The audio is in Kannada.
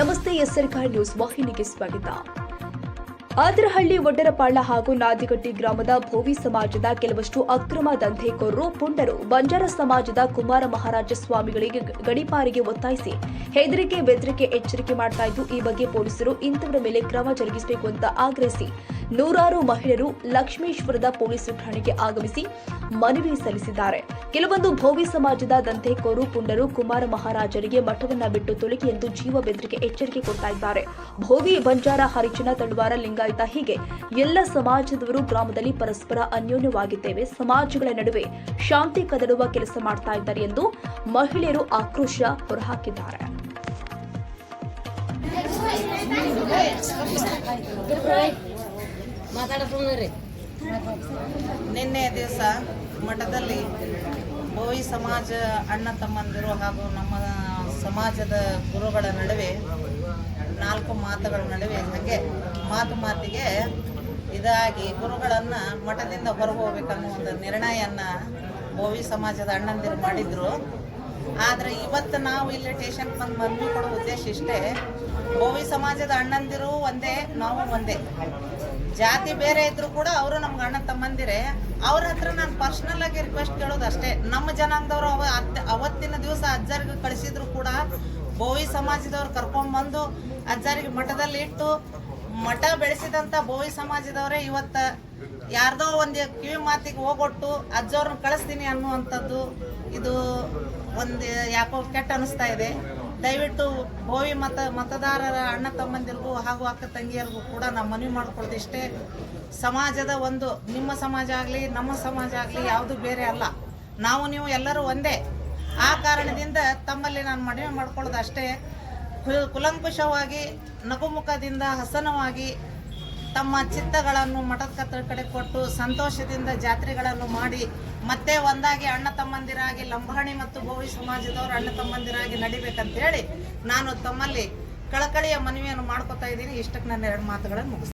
ನಮಸ್ತೆ ಎಸ್ಆರ್ ನ್ಯೂಸ್. ವಾಹಿನಿಗೆ ಸ್ವಾಗತ. ಆದರಹಳ್ಳಿ ಒಡ್ಡರಪಾಳ್ಯ ಹಾಗೂ ನಾದಿಗಟ್ಟಿ ಗ್ರಾಮದ ಭೋವಿ ಸಮಾಜದ ಕೆಲವಷ್ಟು ಅಕ್ರಮ ದಂಧೆಕೋರರು, ಪುಂಡರು, ಬಂಜಾರ ಸಮಾಜದ ಕುಮಾರ ಮಹಾರಾಜ ಸ್ವಾಮಿಗಳಿಗೆ ಗಡಿಪಾರಿಗೆ ಒತ್ತಾಯಿಸಿ ಹೆದರಿಕೆ, ಬೆದರಿಕೆ, ಎಚ್ಚರಿಕೆ ಮಾಡ್ತಾ ಇದ್ದು, ಈ ಬಗ್ಗೆ ಪೊಲೀಸರು ಇಂಥವರ ಮೇಲೆ ಕ್ರಮ ಜರುಗಿಸಬೇಕು ಅಂತ ಆಗ್ರಹಿಸಿ ನೂರಾರು ಮಹಿಳೆಯರು ಲಕ್ಷ್ಮೇಶ್ವರದ ಪೊಲೀಸ್ ಠಾಣೆಗೆ ಆಗಮಿಸಿ ಮನವಿ ಸಲ್ಲಿಸಿದ್ದಾರೆ. ಕೆಲವೊಂದು ಭೋವಿ ಸಮಾಜದ ದಂಧೆಕೋರು, ಪುಂಡರು, ಕುಮಾರ ಮಹಾರಾಜರಿಗೆ ಮಠವನ್ನ ಬಿಟ್ಟು ತೊಲಗಿ ಎಂದು ಜೀವ ಬೆದರಿಕೆ ಎಚ್ಚರಿಕೆ ಕೊಡ್ತಾ ಇದ್ದಾರೆ. ಭೋವಿ, ಬಂಜಾರ ಹರಿಜನ ತಳವಾರ ಲಿಂಗಾಯತ ಹೀಗೆ ಎಲ್ಲ ಸಮಾಜದವರು ಗ್ರಾಮದಲ್ಲಿ ಪರಸ್ಪರ ಅನ್ಯೋನ್ಯವಾಗಿದ್ದೇವೆ. ಸಮಾಜಗಳ ನಡುವೆ ಶಾಂತಿ ಕದಡುವ ಕೆಲಸ ಮಾಡ್ತಾ ಇದ್ದಾರೆ ಎಂದು ಮಹಿಳೆಯರು ಆಕ್ರೋಶ ಹೊರಹಾಕಿದ್ದಾರೆ. ನಿನ್ನೆ ದಿವಸ ಮಠದಲ್ಲಿ ಬೋಯಿ ಸಮಾಜ ಅಣ್ಣ ತಮ್ಮಂದಿರು ಹಾಗೂ ನಮ್ಮ ಸಮಾಜದ ಗುರುಗಳ ನಡುವೆ ನಾಲ್ಕು ಮಾತುಗಳ ನಡುವೆ ಹಾಗೆ ಮಾತು ಮಾತಿಗೆ ಇದಾಗಿ ಗುರುಗಳನ್ನು ಮಠದಿಂದ ಹೊರಗೆ ಹೋಗ್ಬೇಕನ್ನೋ ಒಂದು ನಿರ್ಣಯವನ್ನು ಬೋವಿ ಸಮಾಜದ ಅಣ್ಣಂದಿರು ಮಾಡಿದ್ರು. ಆದರೆ ಇವತ್ತು ನಾವು ಇಲ್ಲಿ ಟೇಷನ್ಗೆ ಬಂದು ಮನವಿ ಕೊಡೋ ಉದ್ದೇಶ ಇಷ್ಟೇ. ಬೋವಿ ಸಮಾಜದ ಅಣ್ಣಂದಿರು ಒಂದೇ, ನಾವು ಒಂದೇ. ಜಾತಿ ಬೇರೆ ಇದ್ರು ಕೂಡ ಅವರು ನಮ್ಗೆ ಅಣ್ಣ ತಮ್ಮಂದಿರೇ. ಅವ್ರ ಹತ್ರ ನಾನು ಪರ್ಸನಲ್ ಆಗಿ ರಿಕ್ವೆಸ್ಟ್ ಕೇಳೋದು ಅಷ್ಟೇ. ನಮ್ಮ ಜನಾಂಗದವ್ರು ಅವ ಅವತ್ತಿನ ದಿವಸ ಅಜ್ಜರಿಗೆ ಕಳಿಸಿದ್ರು ಕೂಡ ಬೋವಿ ಸಮಾಜದವ್ರು ಕರ್ಕೊಂಡ್ಬಂದು ಅಜ್ಜರಿಗೆ ಮಠದಲ್ಲಿ ಇಟ್ಟು ಮಠ ಬೆಳೆಸಿದಂಥ ಭೋವಿ ಸಮಾಜದವರೇ ಇವತ್ತ ಯಾರ್ದೋ ಒಂದು ಕಿವಿ ಮಾತಿಗೆ ಹೋಗೊಟ್ಟು ಅಜ್ಜವ್ರನ್ನ ಕಳಿಸ್ತೀನಿ ಅನ್ನುವಂಥದ್ದು ಇದು ಒಂದು ಯಾಕೋ ಕೆಟ್ಟ ಅನಿಸ್ತಾ ಇದೆ. ದಯವಿಟ್ಟು ಭೋವಿ ಮತ ಮತದಾರರ ಅಣ್ಣ ತಮ್ಮಂದಿರಿಗೂ ಹಾಗೂ ಅಕ್ಕ ತಂಗಿಯರಿಗೂ ಕೂಡ ನಾವು ಮನವಿ ಮಾಡ್ಕೊಳ್ಳೋದು ಸಮಾಜದ ಒಂದು ನಿಮ್ಮ ಸಮಾಜ ಆಗಲಿ, ನಮ್ಮ ಸಮಾಜ ಆಗಲಿ ಯಾವುದು ಬೇರೆ ಅಲ್ಲ. ನಾವು ನೀವು ಎಲ್ಲರೂ ಒಂದೇ. ಆ ಕಾರಣದಿಂದ ತಮ್ಮಲ್ಲಿ ನಾನು ಮನವಿ ಮಾಡ್ಕೊಳ್ಳೋದು ಅಷ್ಟೇ. ಕುಲಂಕುಷವಾಗಿ, ನಗುಮುಖದಿಂದ ಹಸನವಾಗಿ ತಮ್ಮ ಚಿತ್ತಗಳನ್ನು ಮಠದ ಕತ್ತ ಕಡೆ ಕೊಟ್ಟು ಸಂತೋಷದಿಂದ ಜಾತ್ರೆಗಳನ್ನು ಮಾಡಿ ಮತ್ತೆ ಒಂದಾಗಿ ಅಣ್ಣ ತಮ್ಮಂದಿರಾಗಿ ಲಂಬಾಣಿ ಮತ್ತು ಭೋವಿ ಸಮಾಜದವರು ಅಣ್ಣ ತಮ್ಮಂದಿರಾಗಿ ನಡಿಬೇಕಂತ ಹೇಳಿ ನಾನು ತಮ್ಮಲ್ಲಿ ಕಳಕಳಿಯ ಮನವಿಯನ್ನು ಮಾಡ್ಕೊತಾ ಇದ್ದೀನಿ. ಇಷ್ಟಕ್ಕೆ ನಾನು ಎರಡು ಮಾತುಗಳನ್ನು ಮುಗಿಸ್ತೀನಿ.